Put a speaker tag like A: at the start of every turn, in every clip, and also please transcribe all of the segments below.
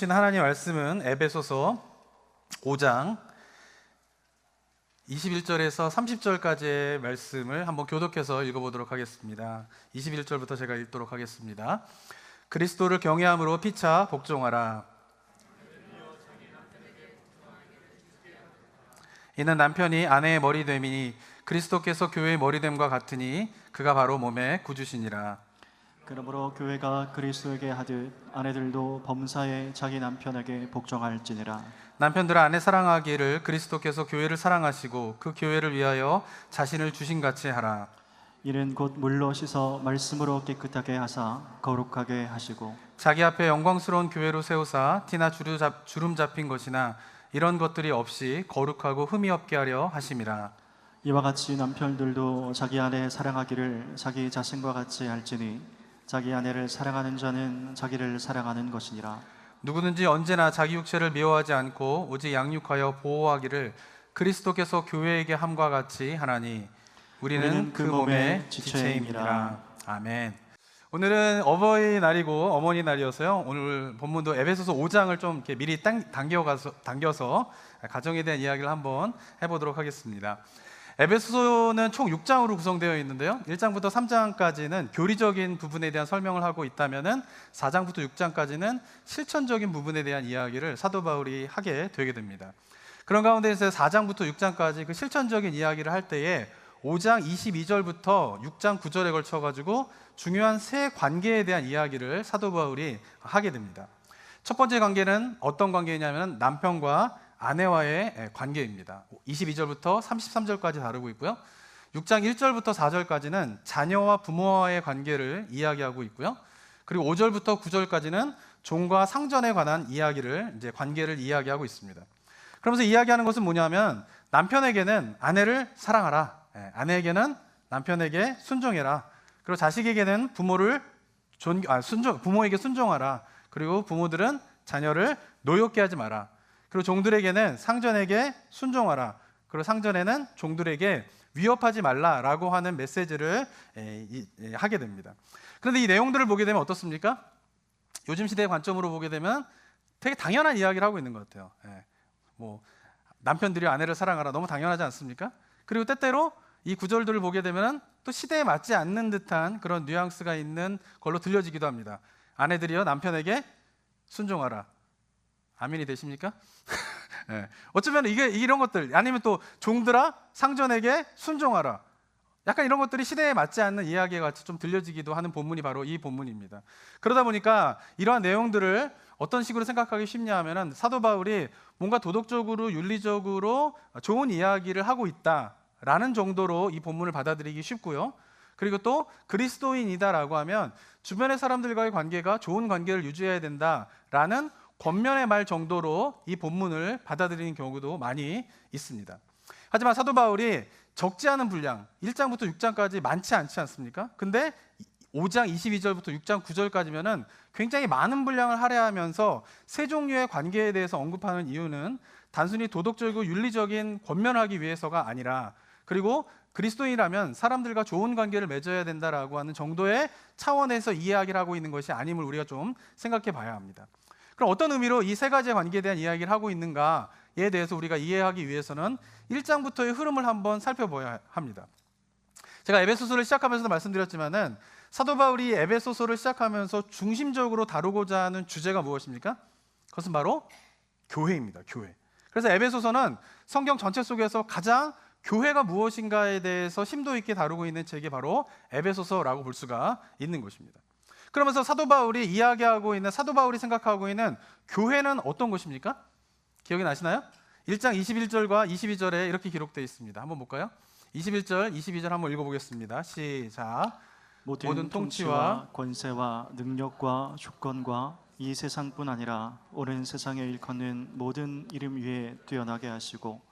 A: 주신 하나님 말씀은 에베소서 5장 21절에서 30절까지의 말씀을 한번 교독해서 읽어보도록 하겠습니다. 21절부터 제가 읽도록 하겠습니다. 그리스도를 경외함으로 피차 복종하라. 이는 남편이 아내의 머리됨이니 그리스도께서 교회의 머리됨과 같으니 그가 바로 몸의 구주시니라.
B: 그러므로 교회가 그리스도에게 하듯 아내들도 범사에 자기 남편에게 복종할지니라.
A: 남편들아 아내 사랑하기를 그리스도께서 교회를 사랑하시고 그 교회를 위하여 자신을 주신 같이 하라.
B: 이는 곧 물로 씻어 말씀으로 깨끗하게 하사 거룩하게 하시고
A: 자기 앞에 영광스러운 교회로 세우사 티나 주름, 잡, 잡힌 것이나 이런 것들이 없이 거룩하고 흠이 없게 하려 하심이라.
B: 이와 같이 남편들도 자기 아내 사랑하기를 자기 자신과 같이 할지니 자기 아내를 사랑하는 자는 자기를 사랑하는 것이니라.
A: 누구든지 언제나 자기 육체를 미워하지 않고 오직 양육하여 보호하기를 그리스도께서 교회에게 함과 같이 하나니 우리는,
B: 우리는
A: 그
B: 그
A: 몸의
B: 몸의
A: 지체입니다. 아멘. 오늘은 어버이날이고 어머니날이어서요. 오늘 본문도 에베소서 5장을 좀 이렇게 미리 당, 당겨가서 당겨서 가정에 대한 이야기를 한번 해보도록 하겠습니다. 에베소서는 총 6장으로 구성되어 있는데요. 1장부터 3장까지는 교리적인 부분에 대한 설명을 하고 있다면은 4장부터 6장까지는 실천적인 부분에 대한 이야기를 사도 바울이 하게 되게 됩니다. 그런 가운데서 4장부터 6장까지 그 실천적인 이야기를 할 때에 5장 22절부터 6장 9절에 걸쳐 가지고 중요한 세 관계에 대한 이야기를 사도 바울이 하게 됩니다. 첫 번째 관계는 어떤 관계냐면 남편과 아내와의 관계입니다. 22절부터 33절까지 다루고 있고요. 6장 1절부터 4절까지는 자녀와 부모와의 관계를 이야기하고 있고요. 그리고 5절부터 9절까지는 종과 상전에 관한 이야기를 이제 관계를 이야기하고 있습니다. 그러면서 이야기하는 것은 뭐냐면 남편에게는 아내를 사랑하라. 예, 아내에게는 남편에게 순종해라. 그리고 자식에게는 부모를 존, 아, 순종, 부모에게 순종하라. 그리고 부모들은 자녀를 노엽게 하지 마라. 그리고 종들에게는 상전에게 순종하라. 그리고 상전에는 종들에게 위협하지 말라라고 하는 메시지를 하게 됩니다. 그런데 이 내용들을 보게 되면 어떻습니까? 요즘 시대의 관점으로 보게 되면 되게 당연한 이야기를 하고 있는 것 같아요. 예. 뭐 남편들이 아내를 사랑하라 너무 당연하지 않습니까? 그리고 때때로 이 구절들을 보게 되면 또 시대에 맞지 않는 듯한 그런 뉘앙스가 있는 걸로 들려지기도 합니다. 아내들이여 남편에게 순종하라. 아멘이 되십니까? 네. 어쩌면 이게 이런 것들 아니면 또 종들아 상전에게 순종하라. 약간 이런 것들이 시대에 맞지 않는 이야기와 같이 좀 들려지기도 하는 본문이 바로 이 본문입니다. 그러다 보니까 이러한 내용들을 어떤 식으로 생각하기 쉽냐 하면은 사도 바울이 뭔가 도덕적으로 윤리적으로 좋은 이야기를 하고 있다라는 정도로 이 본문을 받아들이기 쉽고요. 그리고 또 그리스도인이다라고 하면 주변의 사람들과의 관계가 좋은 관계를 유지해야 된다라는 권면의 말 정도로 이 본문을 받아들이는 경우도 많이 있습니다. 하지만 사도 바울이 적지 않은 분량, 1장부터 6장까지 많지 않지 않습니까? 근데 5장 22절부터 6장 9절까지면은 굉장히 많은 분량을 할애하면서 세 종류의 관계에 대해서 언급하는 이유는 단순히 도덕적이고 윤리적인 권면을 하기 위해서가 아니라 그리고 그리스도인이라면 사람들과 좋은 관계를 맺어야 된다라고 하는 정도의 차원에서 이야기를 하고 있는 것이 아님을 우리가 좀 생각해 봐야 합니다. 그럼 어떤 의미로 이 세 가지의 관계에 대한 이야기를 하고 있는가에 대해서 우리가 이해하기 위해서는 1장부터의 흐름을 한번 살펴봐야 합니다. 제가 에베소서를 시작하면서도 말씀드렸지만은 사도 바울이 에베소서를 시작하면서 중심적으로 다루고자 하는 주제가 무엇입니까? 그것은 바로 교회입니다. 교회. 그래서 에베소서는 성경 전체 속에서 가장 교회가 무엇인가에 대해서 심도 있게 다루고 있는 책이 바로 에베소서라고 볼 수가 있는 것입니다. 그러면서 사도 바울이 이야기하고 있는 사도 바울이 생각하고 있는 교회는 어떤 것입니까? 기억이 나시나요? 1장 21절과 22절에 이렇게 기록되어 있습니다. 한번 볼까요? 21절, 22절 한번 읽어보겠습니다. 시작.
B: 모든,
A: 모든
B: 통치와 권세와 능력과 주권과 이 세상뿐 아니라 오는 세상에 일컫는 모든 이름 위에 뛰어나게 하시고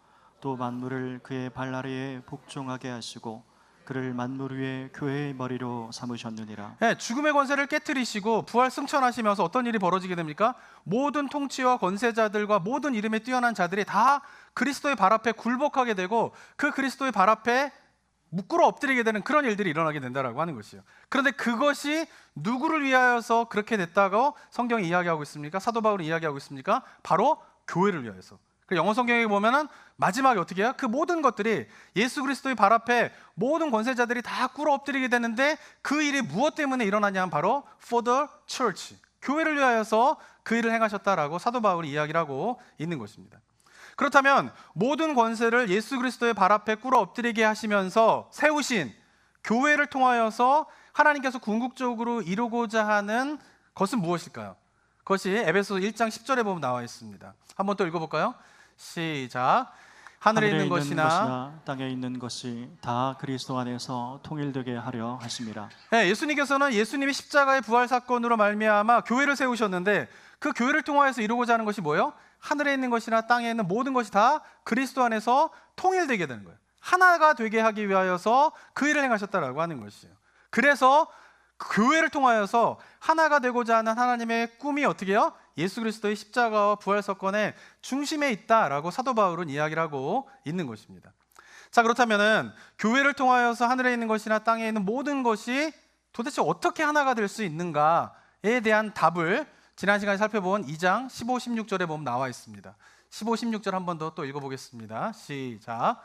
B: 또 만물을 그의 발 아래에 복종하게 하시고 그를 만물 위에 교회의 머리로 삼으셨느니라.
A: 네, 죽음의 권세를 깨뜨리시고 부활 승천하시면서 어떤 일이 벌어지게 됩니까? 모든 통치와 권세자들과 모든 이름에 뛰어난 자들이 다 그리스도의 발 앞에 굴복하게 되고 그 그리스도의 발 앞에 묶으러 엎드리게 되는 그런 일들이 일어나게 된다라고 하는 것이요. 그런데 그것이 누구를 위하여서 그렇게 됐다고 성경이 이야기하고 있습니까? 사도 바울이 이야기하고 있습니까? 바로 교회를 위하여서. 그 영어 성경에 보면은 마지막에 어떻게 해요? 그 모든 것들이 예수 그리스도의 발 앞에 모든 권세자들이 다 꿇어 엎드리게 되는데 그 일이 무엇 때문에 일어나냐 하면 바로 for the church. 교회를 위하여서 그 일을 행하셨다라고 사도 바울이 이야기를 하고 있는 것입니다. 그렇다면 모든 권세를 예수 그리스도의 발 앞에 꿇어 엎드리게 하시면서 세우신 교회를 통하여서 하나님께서 궁극적으로 이루고자 하는 것은 무엇일까요? 그것이 에베소 1장 10절에 보면 나와 있습니다. 한번 또 읽어볼까요? 시작. 하늘에, 있는, 것이나,
B: 땅에 있는 것이 다 그리스도 안에서 통일되게 하려 하심이라.
A: 네, 예수님께서는 예수님이 십자가의 부활 사건으로 말미암아 교회를 세우셨는데 그 교회를 통하여서 이루고자 하는 것이 뭐예요? 하늘에 있는 것이나 땅에 있는 모든 것이 다 그리스도 안에서 통일되게 되는 거예요. 하나가 되게 하기 위하여서 그 일을 행하셨다라고 하는 것이에요. 그래서 그 교회를 통하여서 하나가 되고자 하는 하나님의 꿈이 어떻게 해요? 예수 그리스도의 십자가와 부활 사건의 중심에 있다라고 사도 바울은 이야기를 하고 있는 것입니다. 자, 그렇다면은 교회를 통하여서 하늘에 있는 것이나 땅에 있는 모든 것이 도대체 어떻게 하나가 될 수 있는가에 대한 답을 지난 시간에 살펴본 2장 15, 16절에 보면 나와 있습니다. 15, 16절 한 번 더 또 읽어보겠습니다. 시작.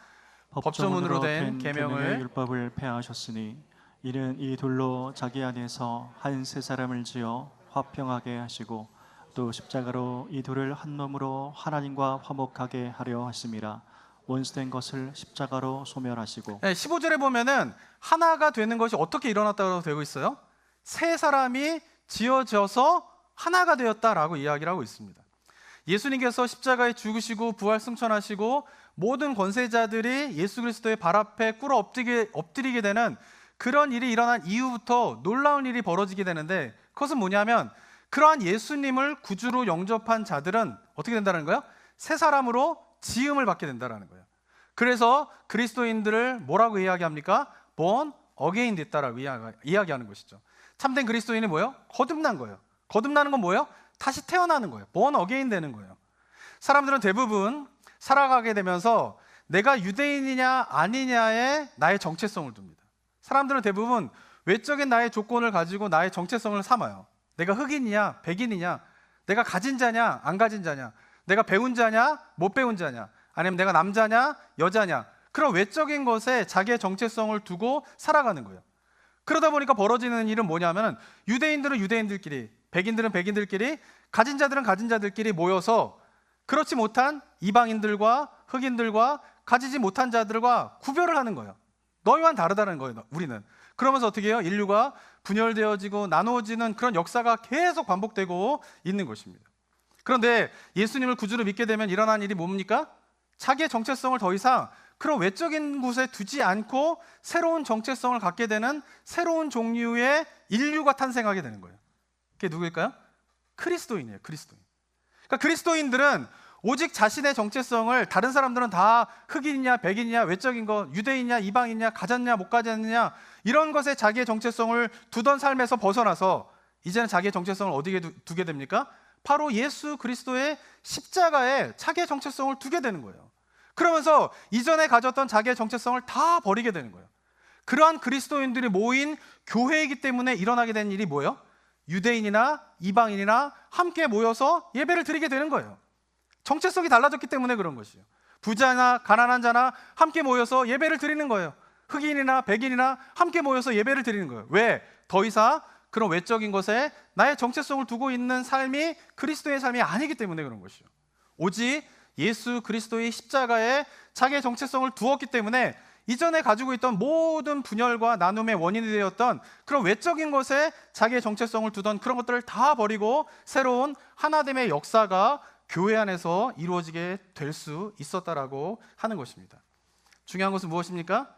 A: 법조문으로 된 계명을
B: 율법을 폐하셨으니 이는 이 돌로 자기 안에서 한 세 사람을 지어 화평하게 하시고 또 십자가로 이 돌을 한 놈으로 하나님과 화목하게 하려 하심이라 원수된 것을 십자가로 소멸하시고
A: 네, 15절에 보면은 하나가 되는 것이 어떻게 일어났다고 되고 있어요? 세 사람이 지어져서 하나가 되었다라고 이야기를 하고 있습니다. 예수님께서 십자가에 죽으시고 부활 승천하시고 모든 권세자들이 예수 그리스도의 발 앞에 꿇어 엎드리게, 엎드리게 되는 그런 일이 일어난 이후부터 놀라운 일이 벌어지게 되는데 그것은 뭐냐면 그러한 예수님을 구주로 영접한 자들은 어떻게 된다는 거예요? 새 사람으로 지음을 받게 된다는 거예요. 그래서 그리스도인들을 뭐라고 이야기합니까? born again 됐다라고 이야기하는 것이죠. 참된 그리스도인이 뭐예요? 거듭난 거예요. 거듭나는 건 뭐예요? 다시 태어나는 거예요. born again 되는 거예요. 사람들은 대부분 살아가게 되면서 내가 유대인이냐 아니냐에 나의 정체성을 둡니다. 사람들은 대부분 외적인 나의 조건을 가지고 나의 정체성을 삼아요. 내가 흑인이냐, 백인이냐, 내가 가진 자냐, 안 가진 자냐, 내가 배운 자냐, 못 배운 자냐, 아니면 내가 남자냐, 여자냐, 그런 외적인 것에 자기의 정체성을 두고 살아가는 거예요. 그러다 보니까 벌어지는 일은 뭐냐면 유대인들은 유대인들끼리, 백인들은 백인들끼리, 가진 자들은 가진 자들끼리 모여서 그렇지 못한 이방인들과 흑인들과 가지지 못한 자들과 구별을 하는 거예요. 너희와는 다르다는 거예요, 우리는. 그러면서 어떻게 해요? 인류가 분열되어지고 나누어지는 그런 역사가 계속 반복되고 있는 것입니다. 그런데 예수님을 구주로 믿게 되면 일어난 일이 뭡니까? 자기의 정체성을 더 이상 그런 외적인 곳에 두지 않고 새로운 정체성을 갖게 되는 새로운 종류의 인류가 탄생하게 되는 거예요. 그게 누구일까요? 그리스도인이에요. 그리스도인. 그러니까 그리스도인들은 오직 자신의 정체성을 다른 사람들은 다 흑인이냐 백인이냐 외적인 거 유대인이냐 이방이냐 가졌냐 못 가졌느냐 이런 것에 자기의 정체성을 두던 삶에서 벗어나서 이제는 자기의 정체성을 어디에 두, 게 됩니까? 바로 예수 그리스도의 십자가에 자기의 정체성을 두게 되는 거예요. 그러면서 이전에 가졌던 자기의 정체성을 다 버리게 되는 거예요. 그러한 그리스도인들이 모인 교회이기 때문에 일어나게 된 일이 뭐예요? 유대인이나 이방인이나 함께 모여서 예배를 드리게 되는 거예요. 정체성이 달라졌기 때문에 그런 것이에요. 부자나 가난한 자나 함께 모여서 예배를 드리는 거예요. 흑인이나 백인이나 함께 모여서 예배를 드리는 거예요. 왜? 더 이상 그런 외적인 것에 나의 정체성을 두고 있는 삶이 그리스도의 삶이 아니기 때문에 그런 것이요. 오직 예수 그리스도의 십자가에 자기의 정체성을 두었기 때문에 이전에 가지고 있던 모든 분열과 나눔의 원인이 되었던 그런 외적인 것에 자기의 정체성을 두던 그런 것들을 다 버리고 새로운 하나됨의 역사가 교회 안에서 이루어지게 될 수 있었다라고 하는 것입니다. 중요한 것은 무엇입니까?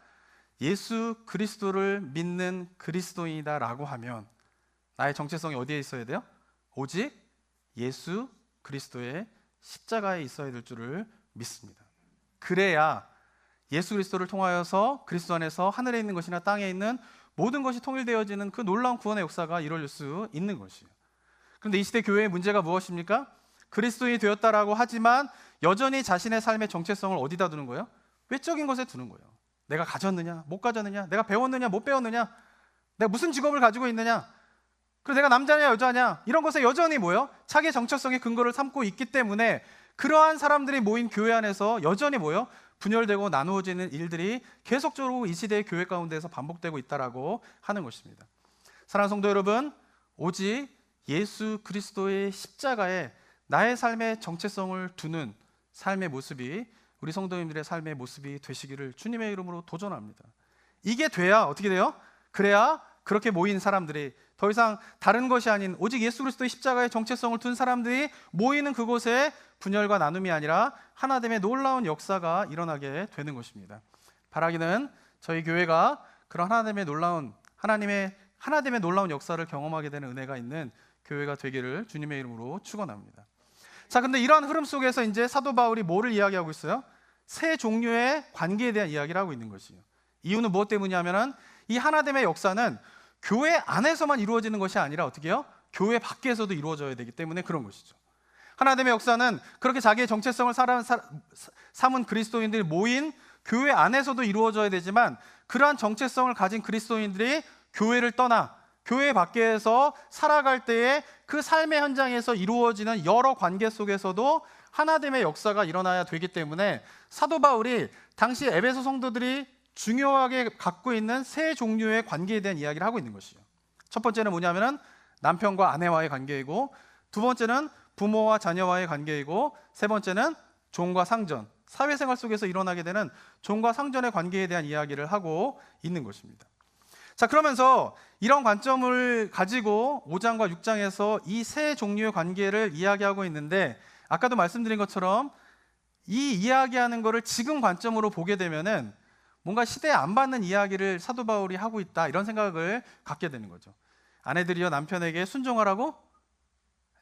A: 예수 그리스도를 믿는 그리스도인이다라고 하면 나의 정체성이 어디에 있어야 돼요? 오직 예수 그리스도의 십자가에 있어야 될 줄을 믿습니다. 그래야 예수 그리스도를 통하여서 그리스도 안에서 하늘에 있는 것이나 땅에 있는 모든 것이 통일되어지는 그 놀라운 구원의 역사가 이루어질 수 있는 것이에요. 그런데 이 시대 교회의 문제가 무엇입니까? 그리스도인이 되었다라고 하지만 여전히 자신의 삶의 정체성을 어디다 두는 거예요? 외적인 것에 두는 거예요. 내가 가졌느냐, 못 가졌느냐, 내가 배웠느냐, 못 배웠느냐, 내가 무슨 직업을 가지고 있느냐, 그리고 내가 남자냐, 여자냐, 이런 것에 여전히 뭐요? 자기의 정체성의 근거를 삼고 있기 때문에 그러한 사람들이 모인 교회 안에서 여전히 뭐요? 분열되고 나누어지는 일들이 계속적으로 이 시대의 교회 가운데서 반복되고 있다라고 하는 것입니다. 사랑하는 성도 여러분, 오직 예수 그리스도의 십자가에 나의 삶의 정체성을 두는 삶의 모습이 우리 성도님들의 삶의 모습이 되시기를 주님의 이름으로 도전합니다. 이게 돼야 어떻게 돼요? 그래야 그렇게 모인 사람들이 더 이상 다른 것이 아닌 오직 예수 그리스도의 십자가의 정체성을 둔 사람들이 모이는 그곳에 분열과 나눔이 아니라 하나됨의 놀라운 역사가 일어나게 되는 것입니다. 바라기는 저희 교회가 그런 하나됨의 놀라운 하나님의 하나됨의 놀라운 역사를 경험하게 되는 은혜가 있는 교회가 되기를 주님의 이름으로 축원합니다. 자, 근데 이러한 흐름 속에서 이제 사도 바울이 뭐를 이야기하고 있어요? 세 종류의 관계에 대한 이야기를 하고 있는 것이에요. 이유는 무엇 때문이냐면은 이 하나됨의 역사는 교회 안에서만 이루어지는 것이 아니라 어떻게 해요? 교회 밖에서도 이루어져야 되기 때문에 그런 것이죠. 하나됨의 역사는 그렇게 자기의 정체성을 살아, 사, 삼은 그리스도인들이 모인 교회 안에서도 이루어져야 되지만 그러한 정체성을 가진 그리스도인들이 교회를 떠나 교회 밖에서 살아갈 때에 그 삶의 현장에서 이루어지는 여러 관계 속에서도 하나됨의 역사가 일어나야 되기 때문에 사도 바울이 당시 에베소 성도들이 중요하게 갖고 있는 세 종류의 관계에 대한 이야기를 하고 있는 것이에요. 첫 번째는 뭐냐면은 남편과 아내와의 관계이고 두 번째는 부모와 자녀와의 관계이고 세 번째는 종과 상전, 사회생활 속에서 일어나게 되는 종과 상전의 관계에 대한 이야기를 하고 있는 것입니다. 자, 그러면서 이런 관점을 가지고 5장과 6장에서 이 세 종류의 관계를 이야기하고 있는데 아까도 말씀드린 것처럼 이 이야기하는 것을 지금 관점으로 보게 되면은 뭔가 시대에 안 받는 이야기를 사도 바울이 하고 있다 이런 생각을 갖게 되는 거죠. 아내들이여 남편에게 순종하라고?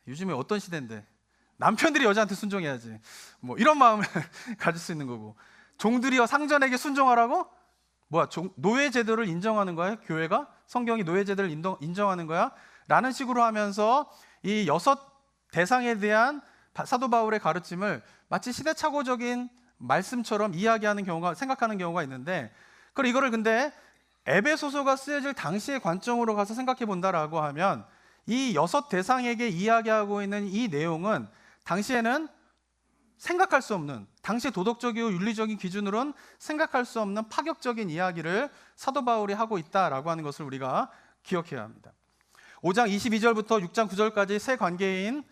A: 요즘에 어떤 시대인데 남편들이 여자한테 순종해야지. 뭐 이런 마음을 가질 수 있는 거고 종들이여 상전에게 순종하라고? 뭐야 종, 노예 제도를 인정하는 거야 교회가 성경이 노예 제도를 인정, 인정 하는 거야? 라는 식으로 하면서 이 여섯 대상에 대한 사도 바울의 가르침을 마치 시대착오적인 말씀처럼 이야기하는 경우가 생각하는 경우가 있는데 그럼 이거를 근데 에베소서가 쓰여질 당시의 관점으로 가서 생각해 본다라고 하면 이 여섯 대상에게 이야기하고 있는 이 내용은 당시에는 생각할 수 없는 당시 도덕적이고 윤리적인 기준으로는 생각할 수 없는 파격적인 이야기를 사도 바울이 하고 있다라고 하는 것을 우리가 기억해야 합니다. 5장 22절부터 6장 9절까지 세 관계인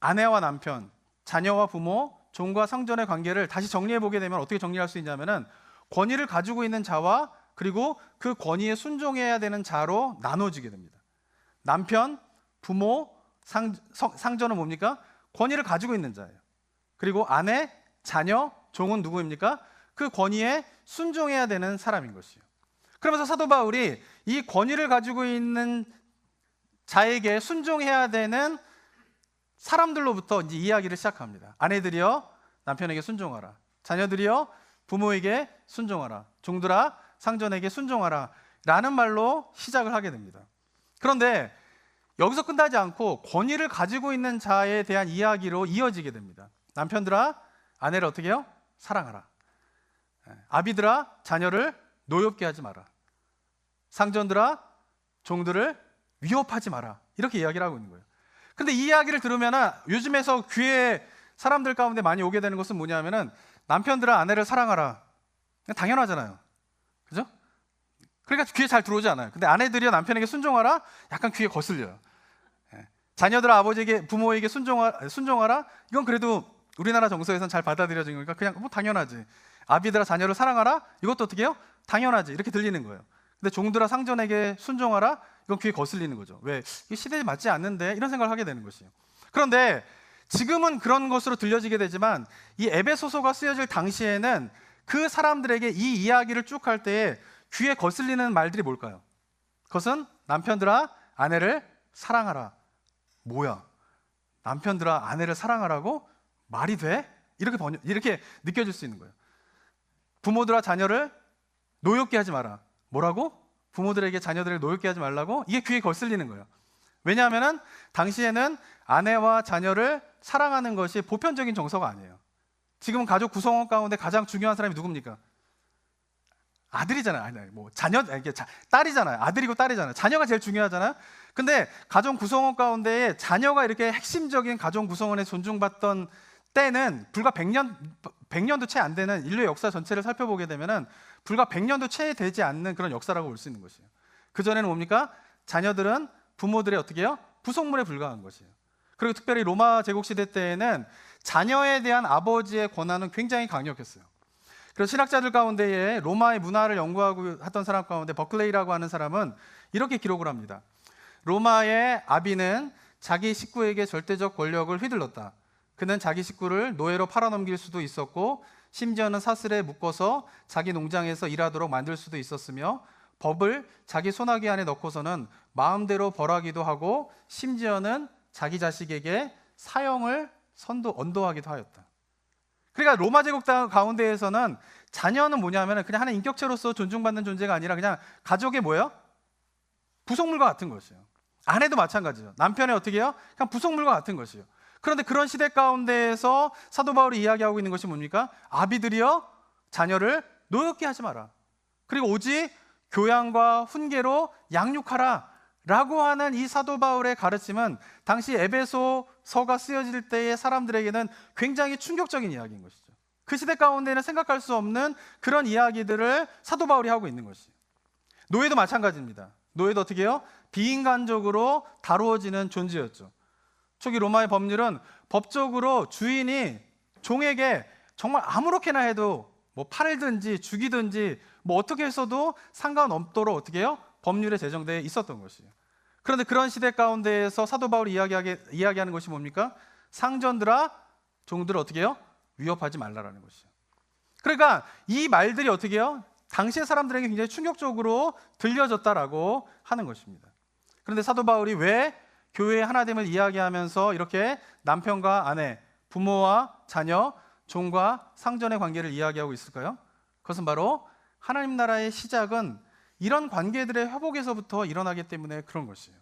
A: 아내와 남편, 자녀와 부모, 종과 상전의 관계를 다시 정리해 보게 되면 어떻게 정리할 수 있냐면은 권위를 가지고 있는 자와 그리고 그 권위에 순종해야 되는 자로 나눠지게 됩니다. 남편, 부모, 상, 성, 상전은 뭡니까? 권위를 가지고 있는 자예요. 그리고 아내, 자녀, 종은 누구입니까? 그 권위에 순종해야 되는 사람인 것이요. 그러면서 사도 바울이 이 권위를 가지고 있는 자에게 순종해야 되는 사람들로부터 이제 이야기를 시작합니다. 아내들이여 남편에게 순종하라. 자녀들이여 부모에게 순종하라. 종들아 상전에게 순종하라. 라는 말로 시작을 하게 됩니다. 그런데 여기서 끝나지 않고 권위를 가지고 있는 자에 대한 이야기로 이어지게 됩니다. 남편들아 아내를 어떻게 해요? 사랑하라. 예, 아비들아 자녀를 노엽게 하지 마라. 상전들아 종들을 위협하지 마라. 이렇게 이야기를 하고 있는 거예요. 근데 이 이야기를 들으면 요즘에서 귀에 사람들 가운데 많이 오게 되는 것은 뭐냐면은 남편들아 아내를 사랑하라. 당연하잖아요. 그죠? 그러니까 귀에 잘 들어오지 않아요. 근데 아내들이여 남편에게 순종하라. 약간 귀에 거슬려요. 예. 자녀들아 아버지에게 부모에게 순종하, 순종하라. 이건 그래도 우리나라 정서에선 잘 받아들여진 거니까 그냥 뭐 당연하지. 아비들아 자녀를 사랑하라. 이것도 어떻게 해요? 당연하지. 이렇게 들리는 거예요. 근데 종들아 상전에게 순종하라. 이건 귀에 거슬리는 거죠. 왜? 이 시대에 맞지 않는데 이런 생각을 하게 되는 것이에요. 그런데 지금은 그런 것으로 들려지게 되지만 이 에베소서가 쓰여질 당시에는 그 사람들에게 이 이야기를 쭉 할 때에 귀에 거슬리는 말들이 뭘까요? 그것은 남편들아 아내를 사랑하라. 뭐야? 남편들아 아내를 사랑하라고 말이 돼? 이렇게 번역, 이렇게 느껴질 수 있는 거예요. 부모들아 자녀를 노엽게 하지 마라. 뭐라고? 부모들에게 자녀들을 노엽게 하지 말라고? 이게 귀에 거슬리는 거예요. 왜냐하면은 당시에는 아내와 자녀를 사랑하는 것이 보편적인 정서가 아니에요. 지금 가족 구성원 가운데 가장 중요한 사람이 누굽니까? 아들이잖아요. 아니, 아니, 뭐 자녀, 이게 자, 딸이잖아요. 아들이고 딸이잖아요. 자녀가 제일 중요하잖아요. 근데 가정 구성원 가운데에 자녀가 이렇게 핵심적인 가정 구성원에 존중받던 때는 불과 100년 100년도 채 안 되는 인류의 역사 전체를 살펴보게 되면은 불과 100년도 채 되지 않는 그런 역사라고 볼 수 있는 것이에요. 그 전에는 뭡니까? 자녀들은 부모들의 어떻게 해요? 부속물에 불과한 것이에요. 그리고 특별히 로마 제국 시대 때에는 자녀에 대한 아버지의 권한은 굉장히 강력했어요. 그래서 신학자들 가운데에 로마의 문화를 연구하고 하던 사람 가운데 버클레이라고 하는 사람은 이렇게 기록을 합니다. 로마의 아비는 자기 식구에게 절대적 권력을 휘둘렀다. 그는 자기 식구를 노예로 팔아넘길 수도 있었고 심지어는 사슬에 묶어서 자기 농장에서 일하도록 만들 수도 있었으며 법을 자기 손아귀 안에 넣고서는 마음대로 벌하기도 하고 심지어는 자기 자식에게 사형을 선도 언도하기도 하였다. 그러니까 로마 제국 다- 가운데에서는 자녀는 뭐냐면 그냥 하나의 인격체로서 존중받는 존재가 아니라 그냥 가족의 뭐예요? 부속물과 같은 것이에요. 아내도 마찬가지죠. 남편의 어떻게 해요? 그냥 부속물과 같은 것이에요. 그런데 그런 시대 가운데에서 사도 바울이 이야기하고 있는 것이 뭡니까? 아비들이여 자녀를 노엽게 하지 마라. 그리고 오직 교양과 훈계로 양육하라. 라고 하는 이 사도 바울의 가르침은 당시 에베소서가 쓰여질 때의 사람들에게는 굉장히 충격적인 이야기인 것이죠. 그 시대 가운데는 생각할 수 없는 그런 이야기들을 사도 바울이 하고 있는 것이에요. 노예도 마찬가지입니다. 노예도 어떻게 해요? 비인간적으로 다루어지는 존재였죠. 초기 로마의 법률은 법적으로 주인이 종에게 정말 아무렇게나 해도 뭐 팔든지 죽이든지 뭐 어떻게 했어도 상관없도록 어떻게 해요? 법률에 제정되어 있었던 것이에요. 그런데 그런 시대 가운데에서 사도 바울이 이야기하게, 이야기하는 것이 뭡니까? 상전들아 종들을 어떻게 해요? 위협하지 말라라는 것이에요. 그러니까 이 말들이 어떻게 해요? 당시의 사람들에게 굉장히 충격적으로 들려졌다라고 하는 것입니다. 그런데 사도 바울이 왜 교회의 하나됨을 이야기하면서 이렇게 남편과 아내, 부모와 자녀, 종과 상전의 관계를 이야기하고 있을까요? 그것은 바로 하나님 나라의 시작은 이런 관계들의 회복에서부터 일어나기 때문에 그런 것이에요.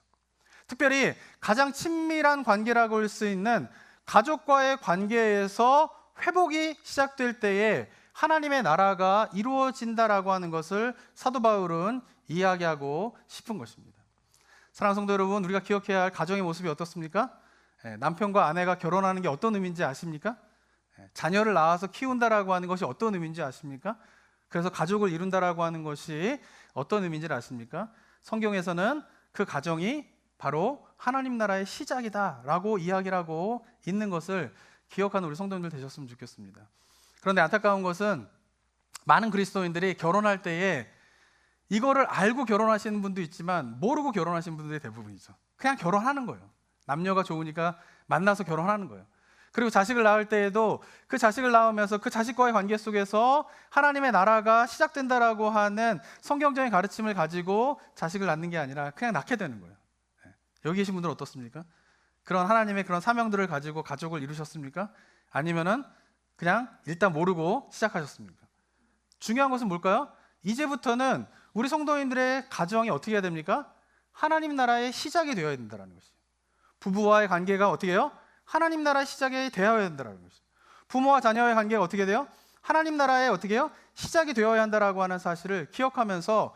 A: 특별히 가장 친밀한 관계라고 할 수 있는 가족과의 관계에서 회복이 시작될 때에 하나님의 나라가 이루어진다라고 하는 것을 사도 바울은 이야기하고 싶은 것입니다. 사랑하는 성도 여러분, 우리가 기억해야 할 가정의 모습이 어떻습니까? 예, 남편과 아내가 결혼하는 게 어떤 의미인지 아십니까? 예, 자녀를 낳아서 키운다라고 하는 것이 어떤 의미인지 아십니까? 그래서 가족을 이룬다라고 하는 것이 어떤 의미인지 아십니까? 성경에서는 그 가정이 바로 하나님 나라의 시작이다라고 이야기를 하고 있는 것을 기억하는 우리 성도님들 되셨으면 좋겠습니다. 그런데 안타까운 것은 많은 그리스도인들이 결혼할 때에 이거를 알고 결혼하시는 분도 있지만 모르고 결혼하시는 분들이 대부분이죠. 그냥 결혼하는 거예요. 남녀가 좋으니까 만나서 결혼하는 거예요. 그리고 자식을 낳을 때에도 그 자식을 낳으면서 그 자식과의 관계 속에서 하나님의 나라가 시작된다라고 하는 성경적인 가르침을 가지고 자식을 낳는 게 아니라 그냥 낳게 되는 거예요. 네. 여기 계신 분들은 어떻습니까? 그런 하나님의 그런 사명들을 가지고 가족을 이루셨습니까? 아니면은 그냥 일단 모르고 시작하셨습니까? 중요한 것은 뭘까요? 이제부터는 우리 성도인들의 가정이 어떻게 해야 됩니까? 하나님 나라의 시작이 되어야 된다는 것이에요. 부부와의 관계가 어떻게 해요? 하나님 나라 시작이 되어야 된다는 것이죠. 부모와 자녀의 관계가 어떻게 돼요? 하나님 나라의 어떻게 해요? 시작이 되어야 한다라고 하는 사실을 기억하면서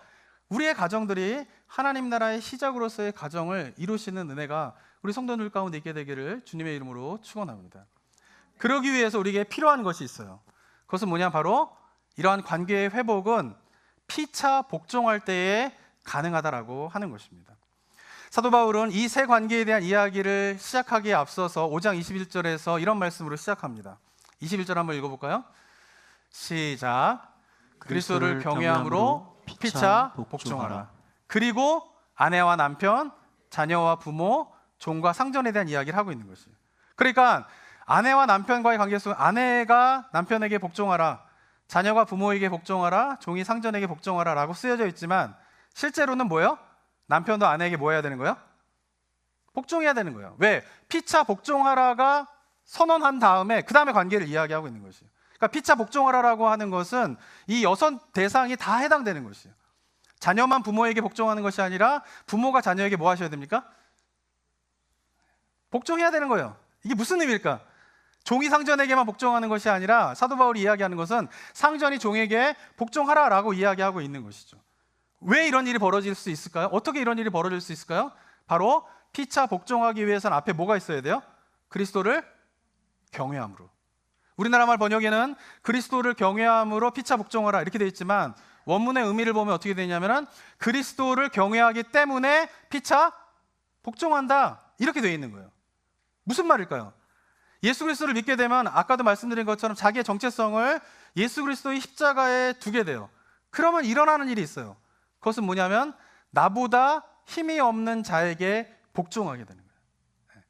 A: 우리의 가정들이 하나님 나라의 시작으로서의 가정을 이루시는 은혜가 우리 성도들 가운데 있게 되기를 주님의 이름으로 축원합니다. 그러기 위해서 우리에게 필요한 것이 있어요. 그것은 뭐냐 바로 이러한 관계의 회복은 피차 복종할 때에 가능하다라고 하는 것입니다. 사도 바울은 이 세 관계에 대한 이야기를 시작하기에 앞서서 5장 21절에서 이런 말씀으로 시작합니다. 21절 한번 읽어볼까요? 시작. 그리스도를 경외함으로 피차 복종하라. 그리고 아내와 남편, 자녀와 부모, 종과 상전에 대한 이야기를 하고 있는 것이에요. 그러니까 아내와 남편과의 관계 속 아내가 남편에게 복종하라, 자녀가 부모에게 복종하라, 종이 상전에게 복종하라라고 쓰여져 있지만 실제로는 뭐예요? 남편도 아내에게 뭐 해야 되는 거예요? 복종해야 되는 거예요. 왜? 피차 복종하라가 선언한 다음에 그 다음에 관계를 이야기하고 있는 것이에요. 그러니까 피차 복종하라라고 하는 것은 이 여섯 대상이 다 해당되는 것이에요. 자녀만 부모에게 복종하는 것이 아니라 부모가 자녀에게 뭐 하셔야 됩니까? 복종해야 되는 거예요. 이게 무슨 의미일까? 종이 상전에게만 복종하는 것이 아니라 사도 바울이 이야기하는 것은 상전이 종에게 복종하라라고 이야기하고 있는 것이죠. 왜 이런 일이 벌어질 수 있을까요? 어떻게 이런 일이 벌어질 수 있을까요? 바로 피차 복종하기 위해서는 앞에 뭐가 있어야 돼요? 그리스도를 경외함으로. 우리나라 말 번역에는 그리스도를 경외함으로 피차 복종하라 이렇게 되어 있지만 원문의 의미를 보면 어떻게 되냐면은 그리스도를 경외하기 때문에 피차 복종한다 이렇게 되어 있는 거예요. 무슨 말일까요? 예수 그리스도를 믿게 되면 아까도 말씀드린 것처럼 자기의 정체성을 예수 그리스도의 십자가에 두게 돼요. 그러면 일어나는 일이 있어요. 그것은 뭐냐면 나보다 힘이 없는 자에게 복종하게 되는 거예요. 네.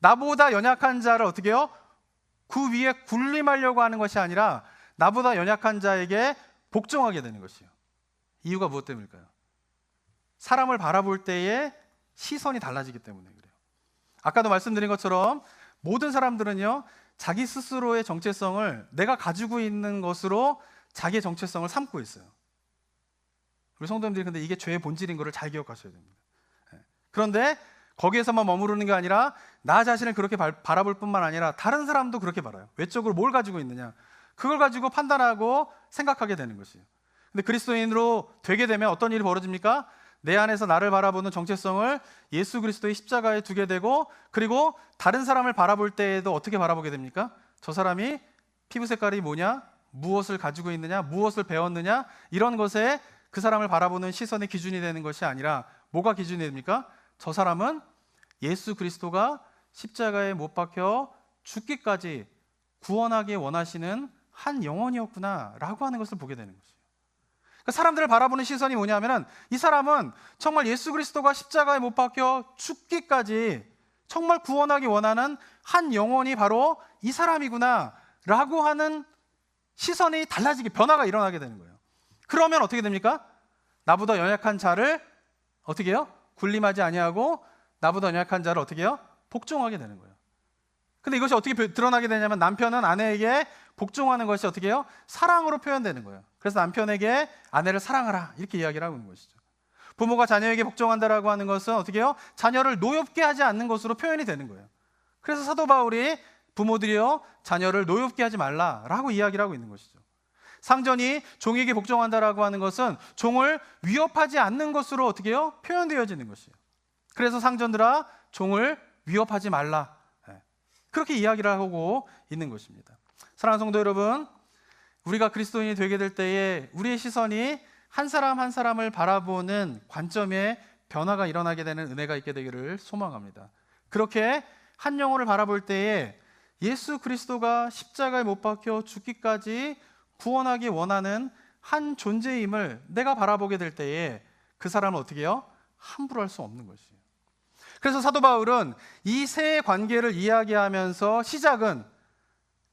A: 나보다 연약한 자를 어떻게 해요? 그 위에 군림하려고 하는 것이 아니라 나보다 연약한 자에게 복종하게 되는 것이에요. 이유가 무엇 때문일까요? 사람을 바라볼 때의 시선이 달라지기 때문에 그래요. 아까도 말씀드린 것처럼 모든 사람들은요, 자기 스스로의 정체성을 내가 가지고 있는 것으로 자기의 정체성을 삼고 있어요. 우리 성도님들이 근데 이게 죄의 본질인 것을 잘 기억하셔야 됩니다. 예. 그런데 거기에서만 머무르는 게 아니라 나 자신을 그렇게 발- 바라볼 뿐만 아니라 다른 사람도 그렇게 바라요. 외적으로 뭘 가지고 있느냐. 그걸 가지고 판단하고 생각하게 되는 것이에요. 근데 그리스도인으로 되게 되면 어떤 일이 벌어집니까? 내 안에서 나를 바라보는 정체성을 예수 그리스도의 십자가에 두게 되고 그리고 다른 사람을 바라볼 때에도 어떻게 바라보게 됩니까? 저 사람이 피부 색깔이 뭐냐? 무엇을 가지고 있느냐? 무엇을 배웠느냐? 이런 것에 그 사람을 바라보는 시선의 기준이 되는 것이 아니라 뭐가 기준이 됩니까? 저 사람은 예수 그리스도가 십자가에 못 박혀 죽기까지 구원하기 원하시는 한 영혼이었구나라고 하는 것을 보게 되는 것이에요. 그러니까 사람들을 바라보는 시선이 뭐냐면은 이 사람은 정말 예수 그리스도가 십자가에 못 박혀 죽기까지 정말 구원하기 원하는 한 영혼이 바로 이 사람이구나라고 하는 시선이 달라지게 변화가 일어나게 되는 거예요. 그러면 어떻게 됩니까? 나보다 연약한 자를 어떻게 해요? 군림하지 아니하고 나보다 연약한 자를 어떻게 해요? 복종하게 되는 거예요. 근데 이것이 어떻게 표- 드러나게 되냐면 남편은 아내에게 복종하는 것이 어떻게 해요? 사랑으로 표현되는 거예요. 그래서 남편에게 아내를 사랑하라 이렇게 이야기를 하고 있는 것이죠. 부모가 자녀에게 복종한다라고 하는 것은 어떻게 해요? 자녀를 노엽게 하지 않는 것으로 표현이 되는 거예요. 그래서 사도 바울이 부모들이요 자녀를 노엽게 하지 말라라고 이야기를 하고 있는 것이죠. 상전이 종에게 복종한다라고 하는 것은 종을 위협하지 않는 것으로 어떻게 해요? 표현되어지는 것이에요. 그래서 상전들아 종을 위협하지 말라. 예. 그렇게 이야기를 하고 있는 것입니다. 사랑하는 성도 여러분, 우리가 그리스도인이 되게 될 때에 우리의 시선이 한 사람 한 사람을 바라보는 관점에 변화가 일어나게 되는 은혜가 있게 되기를 소망합니다. 그렇게 한 영혼을 바라볼 때에 예수 그리스도가 십자가에 못 박혀 죽기까지 구원하기 원하는 한 존재임을 내가 바라보게 될 때에 그 사람은 어떻게 해요? 함부로 할 수 없는 것이에요. 그래서 사도 바울은 이 세 관계를 이야기하면서 시작은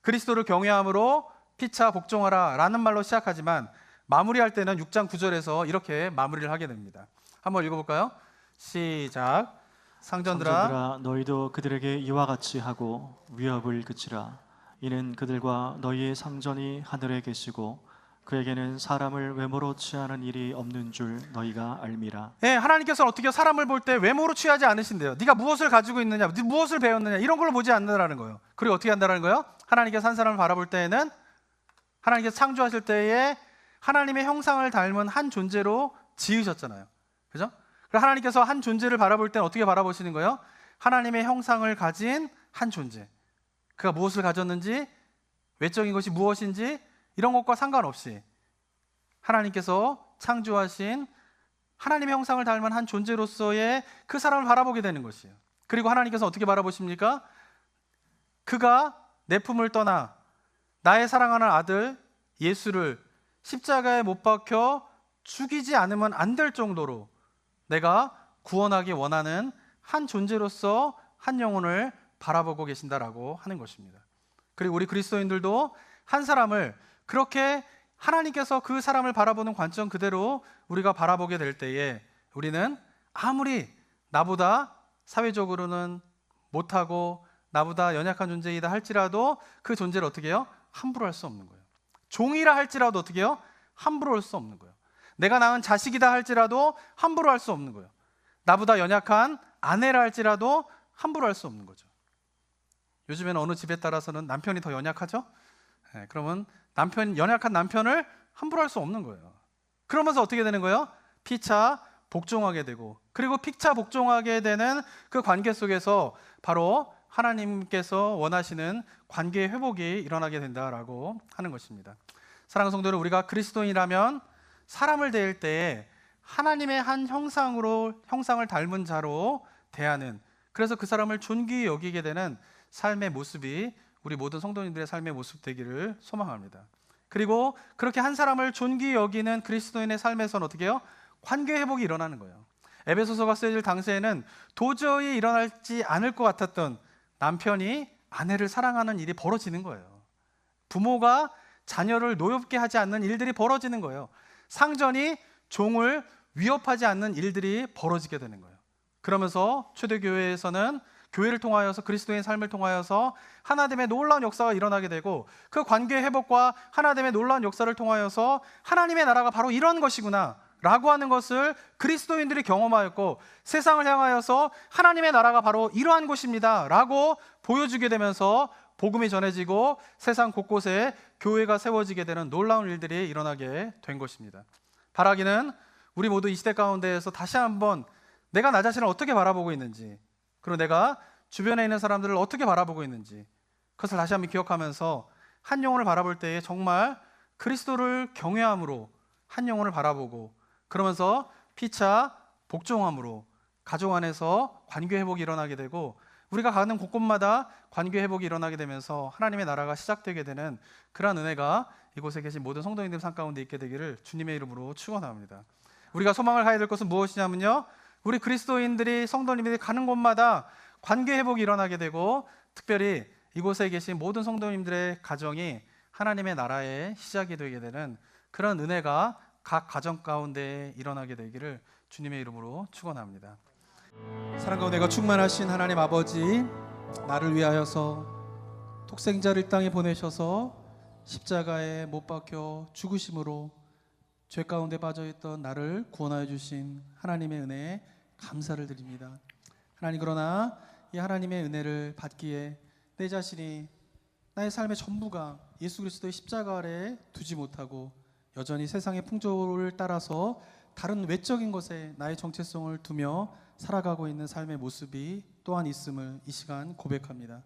A: 그리스도를 경외함으로 피차 복종하라 라는 말로 시작하지만 마무리할 때는 6장 9절에서 이렇게 마무리를 하게 됩니다. 한번 읽어볼까요? 시작. 상전들아
B: 상전들아 너희도 그들에게 이와 같이 하고 위협을 그치라 이는 그들과 너희의 상전이 하늘에 계시고 그에게는 사람을 외모로 취하는 일이 없는 줄 너희가 알미라
A: 예, 하나님께서는 어떻게 사람을 볼 때 외모로 취하지 않으신대요. 네가 무엇을 가지고 있느냐, 네 무엇을 배웠느냐 이런 걸로 보지 않는다라는 거예요. 그리고 어떻게 한다라는 거예요? 하나님께서 한 사람을 바라볼 때에는 하나님께서 창조하실 때에 하나님의 형상을 닮은 한 존재로 지으셨잖아요. 그죠? 그럼 하나님께서 한 존재를 바라볼 때는 어떻게 바라보시는 거예요? 하나님의 형상을 가진 한 존재. 그가 무엇을 가졌는지, 외적인 것이 무엇인지 이런 것과 상관없이 하나님께서 창조하신 하나님의 형상을 닮은 한 존재로서의 그 사람을 바라보게 되는 것이에요. 그리고 하나님께서 어떻게 바라보십니까? 그가 내 품을 떠나 나의 사랑하는 아들 예수를 십자가에 못 박혀 죽이지 않으면 안 될 정도로 내가 구원하기 원하는 한 존재로서 한 영혼을 바라보고 계신다라고 하는 것입니다. 그리고 우리 그리스도인들도 한 사람을 그렇게 하나님께서 그 사람을 바라보는 관점 그대로 우리가 바라보게 될 때에 우리는 아무리 나보다 사회적으로는 못하고 나보다 연약한 존재이다 할지라도 그 존재를 어떻게 해요? 함부로 할 수 없는 거예요. 종이라 할지라도 어떻게 해요? 함부로 할 수 없는 거예요. 내가 낳은 자식이다 할지라도 함부로 할 수 없는 거예요. 나보다 연약한 아내라 할지라도 함부로 할 수 없는 거죠. 요즘에는 어느 집에 따라서는 남편이 더 연약하죠? 예, 그러면 남편 연약한 남편을 함부로 할 수 없는 거예요. 그러면서 어떻게 되는 거예요? 피차 복종하게 되고 그리고 피차 복종하게 되는 그 관계 속에서 바로 하나님께서 원하시는 관계 회복이 일어나게 된다라고 하는 것입니다. 사랑하는 성도들 우리가 그리스도인이라면 사람을 대할 때 하나님의 한 형상으로 형상을 닮은 자로 대하는 그래서 그 사람을 존귀히 여기게 되는 삶의 모습이 우리 모든 성도님들의 삶의 모습 되기를 소망합니다. 그리고 그렇게 한 사람을 존귀히 여기는 그리스도인의 삶에서는 어떻게 해요? 관계 회복이 일어나는 거예요. 에베소서가 쓰여질 당시에는 도저히 일어나지 않을 것 같았던 남편이 아내를 사랑하는 일이 벌어지는 거예요. 부모가 자녀를 노엽게 하지 않는 일들이 벌어지는 거예요. 상전이 종을 위협하지 않는 일들이 벌어지게 되는 거예요. 그러면서 초대교회에서는 교회를 통하여서 그리스도의 삶을 통하여서 하나됨의 놀라운 역사가 일어나게 되고 그 관계 회복과 하나됨의 놀라운 역사를 통하여서 하나님의 나라가 바로 이런 것이구나 라고 하는 것을 그리스도인들이 경험하였고 세상을 향하여서 하나님의 나라가 바로 이러한 곳입니다 라고 보여주게 되면서 복음이 전해지고 세상 곳곳에 교회가 세워지게 되는 놀라운 일들이 일어나게 된 것입니다. 바라기는 우리 모두 이 시대 가운데에서 다시 한번 내가 나 자신을 어떻게 바라보고 있는지 그리고 내가 주변에 있는 사람들을 어떻게 바라보고 있는지 그것을 다시 한번 기억하면서 한 영혼을 바라볼 때에 정말 그리스도를 경외함으로 한 영혼을 바라보고 그러면서 피차 복종함으로 가족 안에서 관계 회복이 일어나게 되고 우리가 가는 곳곳마다 관계 회복이 일어나게 되면서 하나님의 나라가 시작되게 되는 그러한 은혜가 이곳에 계신 모든 성도님들 삶 가운데 있게 되기를 주님의 이름으로 축원합니다. 우리가 소망을 가야 될 것은 무엇이냐면요. 우리 그리스도인들이 성도님들이 가는 곳마다 관계 회복이 일어나게 되고 특별히 이곳에 계신 모든 성도님들의 가정이 하나님의 나라의 시작이 되게 되는 그런 은혜가 각 가정 가운데 일어나게 되기를 주님의 이름으로 축원합니다. 사랑과 은혜가 충만하신 하나님 아버지 나를 위하여서 독생자를 이 땅에 보내셔서 십자가에 못 박혀 죽으심으로 죄 가운데 빠져 있던 나를 구원하여 주신 하나님의 은혜에 감사를 드립니다. 하나님 그러나 이 하나님의 은혜를 받기에 내 자신이 나의 삶의 전부가 예수 그리스도의 십자가 아래 두지 못하고 여전히 세상의 풍조를 따라서 다른 외적인 것에 나의 정체성을 두며 살아가고 있는 삶의 모습이 또한 있음을 이 시간 고백합니다.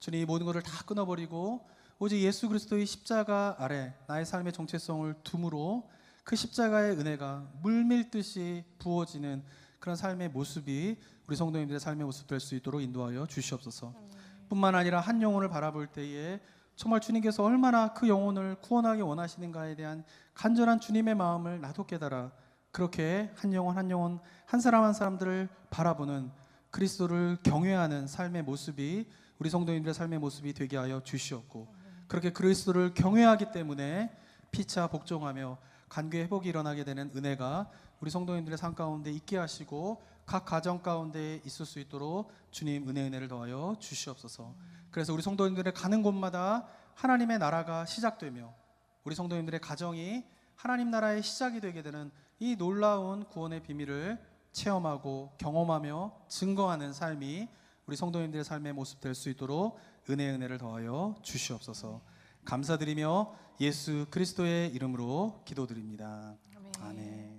A: 주님 이 모든 것을 다 끊어버리고 오직 예수 그리스도의 십자가 아래 나의 삶의 정체성을 둠으로 그 십자가의 은혜가 물밀듯이 부어지는 그런 삶의 모습이 우리 성도님들의 삶의 모습 될 수 있도록 인도하여 주시옵소서. 뿐만 아니라 한 영혼을 바라볼 때에 정말 주님께서 얼마나 그 영혼을 구원하기 원하시는가에 대한 간절한 주님의 마음을 나도 깨달아 그렇게 한 영혼 한 영혼 한 사람 한 사람들을 바라보는 그리스도를 경외하는 삶의 모습이 우리 성도님들의 삶의 모습이 되게 하여 주시옵고 그렇게 그리스도를 경외하기 때문에 피차 복종하며 관계 회복이 일어나게 되는 은혜가 우리 성도님들의 삶 가운데 있게 하시고 각 가정 가운데 있을 수 있도록 주님 은혜 은혜를 더하여 주시옵소서. 그래서 우리 성도님들의 가는 곳마다 하나님의 나라가 시작되며 우리 성도님들의 가정이 하나님 나라의 시작이 되게 되는 이 놀라운 구원의 비밀을 체험하고 경험하며 증거하는 삶이 우리 성도님들의 삶의 모습 될 수 있도록 은혜 은혜를 더하여 주시옵소서. 감사드리며 예수 그리스도의 이름으로 기도드립니다. 아멘.